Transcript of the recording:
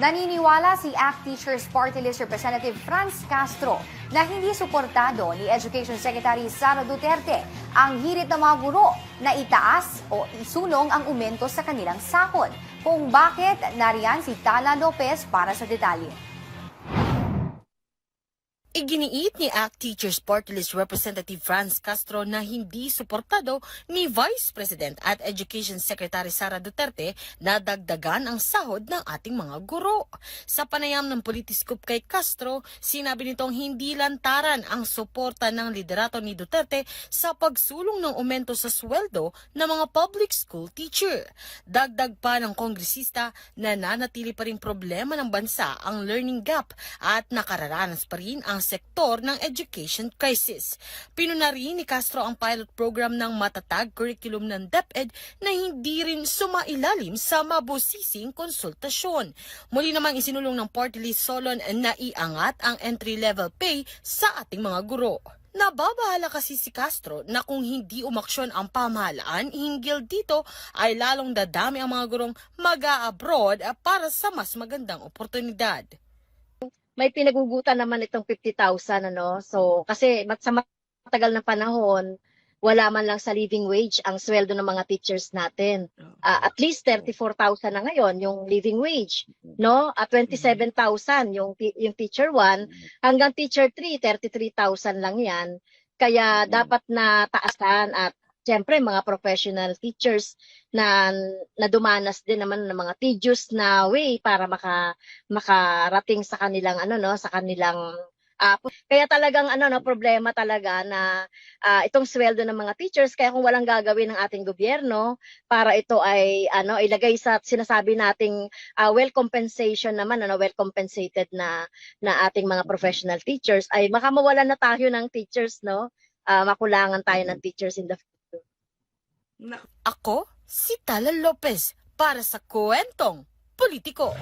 Naniniwala si ACT Teachers Party List Representative Franz Castro na hindi suportado ni Education Secretary Sara Duterte ang hirit ng mga guro na itaas o isulong ang umento sa kanilang sahod. Kung bakit, nariyan si Tala Lopez para sa detalye. Iginiit ni ACT Teachers Party List Representative Franz Castro na hindi suportado ni Vice President at Education Secretary Sara Duterte na dagdagan ang sahod ng ating mga guro. Sa panayam ng Politiscoop kay Castro, sinabi nitong hindi lantaran ang suporta ng liderato ni Duterte sa pagsulong ng aumento sa sweldo ng mga public school teacher. Dagdag pa ng kongresista na nanatili pa rin problema ng bansa ang learning gap at nakararanas pa rin ang sektor ng education crisis. Pinunari ni Castro ang pilot program ng matatag curriculum ng DepEd na hindi rin sumailalim sa mabusising konsultasyon. Muli namang isinulong ng party list Solon na iangat ang entry-level pay sa ating mga guro. Nababahala kasi si Castro na kung hindi umaksyon ang pamahalaan hinggil dito ay lalong dadami ang mga gurong mag-a-abroad para sa mas magandang oportunidad. May pinagugutan naman itong 50,000 ano. So kasi mat sa matagal na panahon wala man lang sa living wage ang sweldo ng mga teachers natin. Ah, at least 34,000 na ngayon yung living wage, no? At 27,000 yung yung teacher 1 hanggang teacher 3 33,000 lang 'yan. Kaya dapat na taasan at Siyempre, mga professional teachers na na dumanas din naman ng mga tedious na way para maka makarating sa kanilang ano no sa kanilang ah, kaya talagang ano no problema talaga na ah, itong sweldo ng mga teachers. Kaya kung walang gagawin ng ating gobyerno para ito ay ano ilagay sa sinasabi nating ah, well compensation naman ano well compensated na na ating mga professional teachers ay makamawalan na tayo ng teachers no? Ah, makulangan tayo ng teachers in the Ako, si Tala Lopez para sa Kwentong Politiko.